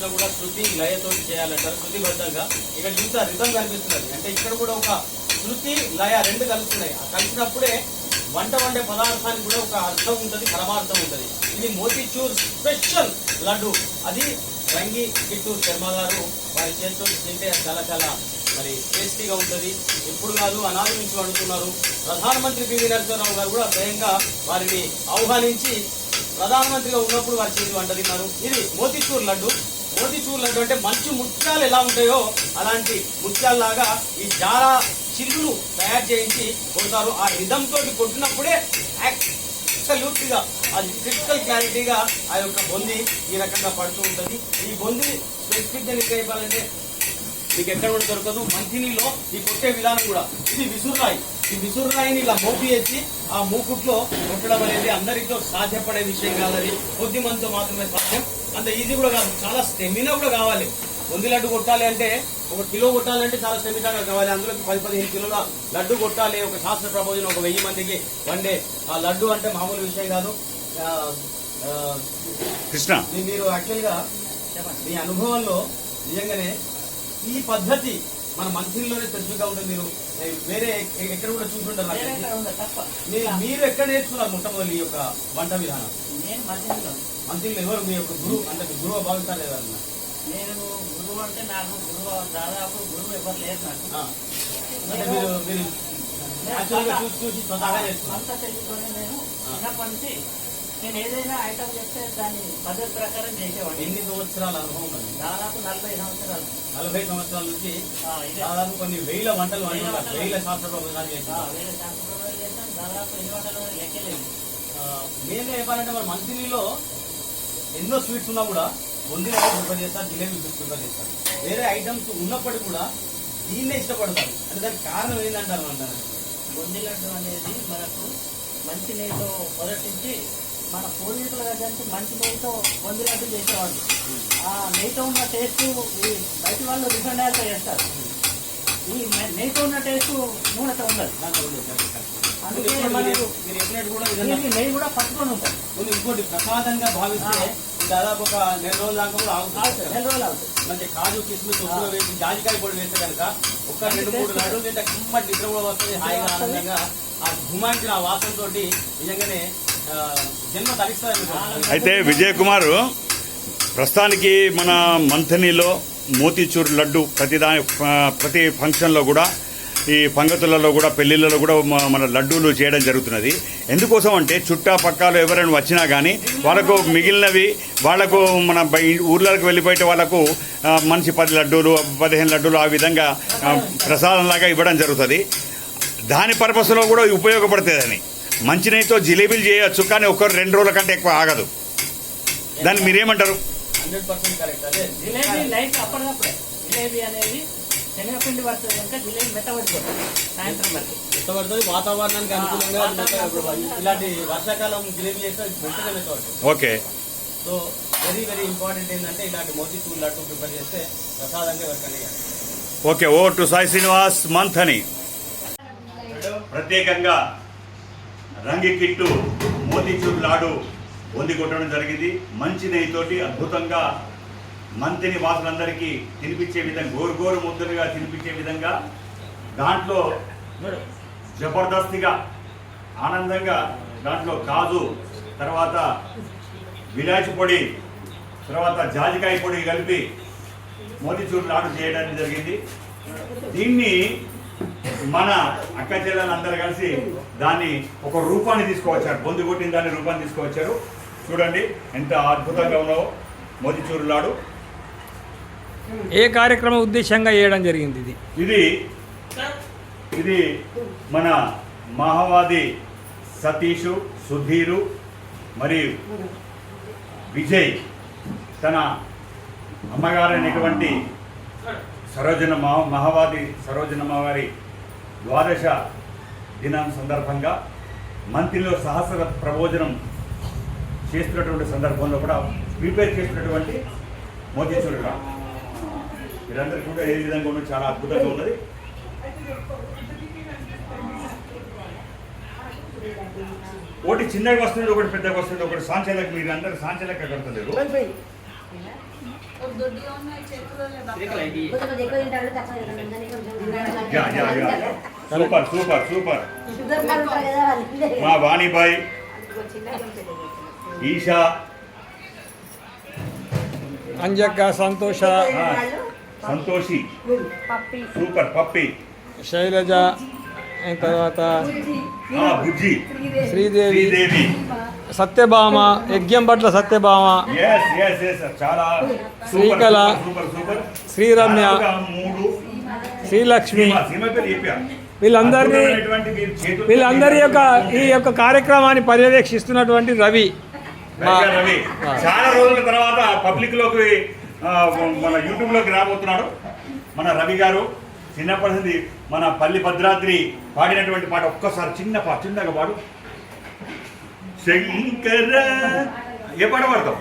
చేసినా కూడా శృతి లయతో చేయాలంటారు శృతిబద్ధంగా. ఇక్కడ చూస్తే రితం కనిపిస్తున్నది. అంటే ఇక్కడ కూడా ఒక శృతి లయ రెండు కలుస్తున్నాయి. ఆ కలిసినప్పుడే వంట వండే పదార్థానికి కూడా ఒక అర్థం ఉంటుంది పరమార్థం ఉంటుంది. ఇది మోతీచూర్ స్పెషల్ లడ్డు. అది రంగి కిట్టూరు శర్మ గారు వారి చేతితో తింటే చాలా చాలా మరి టేస్టీగా ఉంటుంది. ఎప్పుడు కాదు అనాది నుంచి వండుతున్నారు. ప్రధానమంత్రి పివి నరసింహరావు గారు కూడా స్వయంగా వారిని ఆహ్వానించి ప్రధానమంత్రిగా ఉన్నప్పుడు వారి చేతి వంట తిన్నారు. ఇది మోతీచూర్ లడ్డు. మోతీచూర్ అంటే మంచి ముత్యాలు ఎలా ఉంటాయో అలాంటి ముత్యాల్లాగా ఈ జారా చిల్లులు తయారు చేయించి కొడతారు. ఆ రిధం తోటి కొట్టినప్పుడే అబ్సల్యూట్గా అది క్రిటికల్ క్లారిటీగా ఆ యొక్క బొంది ఈ రకంగా పడుతూ ఉంటుంది. ఈ బొంది స్పెసిఫిక్గా చెప్పాలంటే మీకు ఎక్కడ కూడా దొరకదు. మంచినీలో ఈ కొట్టే విధానం కూడా. ఇది విసుర్రాయి ఈ విసుర్రాయిని ఇలా మోపి వేసి ఆ మూకుట్లో కొట్టడం అనేది అందరితో సాధ్యపడే విషయం కాదని కొద్ది. మందితో మాత్రమే సాధ్యం. అంత ఈజీ కూడా కాదు. చాలా స్టెమినా కూడా కావాలి. వంది లడ్డు కొట్టాలి అంటే ఒక కిలో కొట్టాలంటే చాలా స్టెమినా కావాలి. అందులో పది పదిహేను కిలోల లడ్డు కొట్టాలి. ఒక శాస్త్ర ప్రబోధన ఒక వెయ్యి మందికి వండే ఆ లడ్డు అంటే మామూలు విషయం కాదు. కృష్ణ. మీరు యాక్చువల్గా మీ అనుభవంలో నిజంగానే ఈ పద్ధతి మన మంత్రిలోనే స్పెసిఫిక్గా ఉంటుంది మీరు వేరే ఎక్కడ కూడా చూసుంటారు మీరు ఎక్కడ నేర్చుకున్నారు మొట్టమొదటి ఈ యొక్క వంట విధానం? మంత్రులు. ఎవరు మీ యొక్క గురువు అంటే గురువు భావిస్తారు ఏదన్నా నేను గురువు అంటే నాకు గురువు దాదాపు గురువు ఎవరు లేరు నాకు. అంటే మీరు మీరు చూసి చూసి స్వతహాగా చేస్తున్నారు. అంతా తెలుసుకొని నేను చిన్నప్పటి నుంచి నేను ఏదైనా ఐటమ్ చెప్తే దాన్ని పద్ధతి ప్రకారం చేసేవాడిని. ఎన్ని సంవత్సరాల అనుభవం ఉంది? దాదాపు నలభై సంవత్సరాలు. నలభై సంవత్సరాల నుంచి దాదాపు కొన్ని వేల వంటలు వేల. వేల శాస్త్ర ప్రబోధనాలు ఆ, చేశారు వేరే శాస్త్రం చేసాం దాదాపు ఎన్ని వంటలు లెక్కలేదు నేను చెప్పాలంటే మన మంత్రిలో ఎన్నో స్వీట్స్ ఉన్నా కూడా బొంది లడ్డు ప్రిపేర్ చేస్తారు జిలేబీ ప్రిపేర్ చేస్తారు. వేరే ఐటమ్స్ ఉన్నప్పటికీ కూడా దీన్నే ఇష్టపడతారు. అంటే దానికి కారణం ఏంటంటారు అంటారు బొంది లడ్డు అనేది మనకు మంచి నెయ్యితో మొదటి నుంచి మన పూర్వీకుల దగ్గర నుంచి మంచి నెయ్యితో బొంది లడ్డు చేసేవాళ్ళు. ఆ నెయ్యితో ఉన్న టేస్ట్ ఈ బయట వాళ్ళు రిఫైండ్ ఆయిల్తో చేస్తారు. ఈ నెయ్యితో ఉన్న టేస్ట్ నూనెతో ఉండదు. అందుకే మనకు నెయ్యి కూడా పట్టుకొని కొన్ని ఇంకోటి ప్రసాదంగా భావిస్తే దాదాపు ఒక నెల రోజుల దాకా కూడా ఆగుతుంది. ఆగుతుంది నెల రోజులు అవుతుంది మంచి కాజు కిస్మిస్ ఉప్పుగా వేసి జాజికాయ పొడి వేస్తే కనుక ఒక రెండు మూడు లడ్డూలు తింటే కిమ్మటి నిద్ర కూడా వస్తుంది హాయిగా ఆనందంగా. ఆ గుమాయించిన ఆ వాసన తోటి నిజంగానే జన్మ అయితే విజయ్ కుమార్ ప్రస్తుతానికి మన మంథనిలో మోతీచూర్ లడ్డు ప్రతి దాని ప్రతి ఫంక్షన్లో కూడా ఈ పంగతులలో కూడా పెళ్ళిళ్ళలో కూడా మన లడ్డూలు చేయడం జరుగుతున్నది. ఎందుకోసం అంటే చుట్టుపక్కల ఎవరైనా వచ్చినా కానీ వాళ్ళకు మిగిలినవి వాళ్ళకు మన బయ- ఊర్లకు వెళ్ళిపోతే వాళ్ళకు మనిషి పది లడ్డూలు పదిహేను లడ్డూలు ఆ విధంగా ప్రసాదంలాగా ఇవ్వడం జరుగుతుంది. దాని పర్పస్లో కూడా ఉపయోగపడుతుందని. మంచినీతో జిలేబీలు చేయొచ్చు కానీ ఒక రెండు రోజుల కంటే ఎక్కువ ఆగదు. దాన్ని మీరేమంటారు? Hundred percent correct. అదే జిలేబీ శనగపిండి పడుతుంది కనుక సాయంత్రం వరకు. మెత్తబడుతుంది వాతావరణానికి అనుకూలంగా ఇలాంటి వర్షాకాలం జిలేబీ చేస్తే okay. So very very important ఏంటంటే ఇలాంటి మోతీచూర్ లడ్డు ప్రిపేర్ చేస్తే ప్రసాదంగా. ఓకే ఓ టు సాయి శ్రీనివాస్ మంథని. ప్రత్యేకంగా రంగి కిట్టు మోతీచూర్ లాడు కొట్టడం జరిగింది. మంచి నెయ్యితోటి అద్భుతంగా మంతిని వాసులందరికీ తినిపించే విధంగా గోరు గోరు ముద్దలుగా తినిపించే విధంగా దాంట్లో జబర్దస్తిగా ఆనందంగా దాంట్లో కాజు తర్వాత విలాచి పొడి తర్వాత జాజికాయ పొడి కలిపి మోతీచూర్ లాడు చేయడానికి జరిగింది. దీన్ని మన అక్క చెల్లెలందరూ కలిసి దాన్ని ఒక రూపాన్ని తీసుకువచ్చారు. బొందు కొట్టిన దాన్ని రూపాన్ని తీసుకువచ్చారు. చూడండి ఎంత అద్భుతంగా ఉన్నావో. మోతీచూరు లాడు. ఏ కార్యక్రమం ఉద్దేశంగా చేయడం జరిగింది ఇది? ఇది ఇది మన మహావాది సతీషు సుధీరు మరియు విజయ్ తన అమ్మగారైనటువంటి సరోజన మహా మహావాది సరోజనమ్మ వారి ద్వాదశ దినం సందర్భంగా మంత్రిలో సహస్ర ప్రబోజనం చేస్తున్నటువంటి సందర్భంలో కూడా ప్రిపేర్ చేసినటువంటి మోతీచూరు రామ్ మీరందరికీ కూడా ఏ విధంగా ఉన్నది చాలా అద్భుతంగా ఉన్నది. ఒకటి చిన్నగా వస్తుంది ఒకటి పెద్దగా వస్తుంది ఒకటి సాంచలకు మీరు అందరు సాంచలకు కడతలేరు దొడ్డిగా ఉన్నాయి చేతులలో శ్రీకళ ఇది కొంచెం ఎక్కువ తింటారు తక్కువ తింటారు ఉందని కొంచెం yeah yeah yeah super super super sugar వాళ్ళు ఉంటారు కదా వాళ్ళు మా వాణిబాయ్ ఈషా అంజక్క సంతోష సంతోషి పప్పి సూపర్ పప్పి శైలజ అయిన తర్వాత శ్రీదేవి. సత్యభామ యజ్ఞం పట్ల సత్యభామ. శ్రీకళ. శ్రీరమ్య. శ్రీలక్ష్మి. వీళ్ళందరినీ వీళ్ళందరి యొక్క ఈ యొక్క కార్యక్రమాన్ని పర్యవేక్షిస్తున్నటువంటి రవి. చాలా రోజుల తర్వాత పబ్లిక్లోకి మన యూట్యూబ్లోకి రాబోతున్నాడు. మన రవి గారు. చిన్నప్పటి నుండి మన పల్లి భద్రాద్రి పాడినటువంటి పాట ఒక్కసారి చిన్న పాట చిన్నగా పాడు. శంకర ఏ పాట పాడతావు